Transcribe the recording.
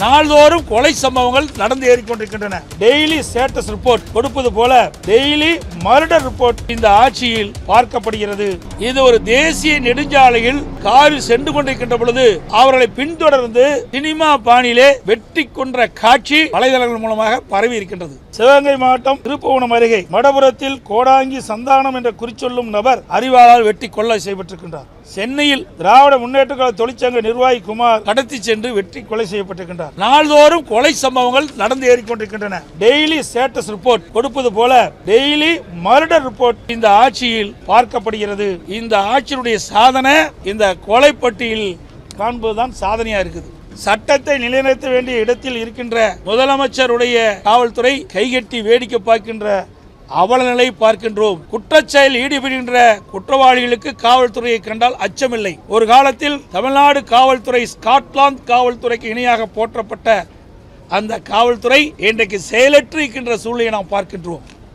நாள்தோறும் கொலை சம்பவங்கள் நடந்து ஏறிக்கொண்டிருக்கின்றன. டெய்லி ஸ்டேட்டஸ் ரிப்போர்ட் கொடுப்பது போல டெய்லி மர்டர் ரிப்போர்ட் இந்த ஆட்சியில் பார்க்கப்படுகிறது. இது ஒரு தேசிய நெடுஞ்சாலையில் காரில் சென்று கொண்டிருக்கின்ற பொழுது அவர்களை பின்தொடர்ந்து சினிமா பாணியிலே வெட்டி கொன்ற காட்சி வலைதளங்கள் மூலமாக பரவி இருக்கின்றது. சிவகங்கை மாவட்டம் திருப்புவனம் அருகே மடபுரத்தில் கோடாங்கி சந்தானம் என்ற குறிச்சொல்லும் நபர் அறிவாளால் வெட்டி கொலை செய்யப்பட்டிருக்கின்றார். சென்னையில் திராவிட முன்னேற்ற கழக தொழிற்சங்க நிர்வாகி குமார் கடத்தி சென்று வெற்றி கொலை செய்யப்பட்டிருக்கின்றார். நாள்தோறும் கொலை சம்பவங்கள் நடந்து ஏறிக்கொண்டிருக்கின்றன. டெய்லி ஸ்டேட்டஸ் ரிப்போர்ட் கொடுப்பது போல டெய்லி மர்டர் ரிப்போர்ட் இந்த ஆட்சியில் பார்க்கப்படுகிறது. இந்த ஆட்சியினுடைய சாதனை இந்த கொலைப்பட்டியில் காண்பதுதான் சாதனையா இருக்குது. சட்டத்தை நிலைநிறுத்த வேண்டிய இடத்தில் இருக்கின்ற முதலமைச்சருடைய காவல்துறை கைகட்டி வேடிக்கை பார்க்கின்ற அவலநிலை பார்க்கின்றோம். குற்றச்செயல் ஈடுபடுகின்ற குற்றவாளிகளுக்கு காவல்துறையை கண்டால் அச்சமில்லை. ஒரு காலத்தில் தமிழ்நாடு காவல்துறை ஸ்காட்லாந்து காவல்துறைக்கு இணையாக போற்றப்பட்ட அந்த காவல்துறை இன்றைக்கு செயலற்று இருக்கின்ற சூழ்நிலையை நாம் பார்க்கின்றோம்.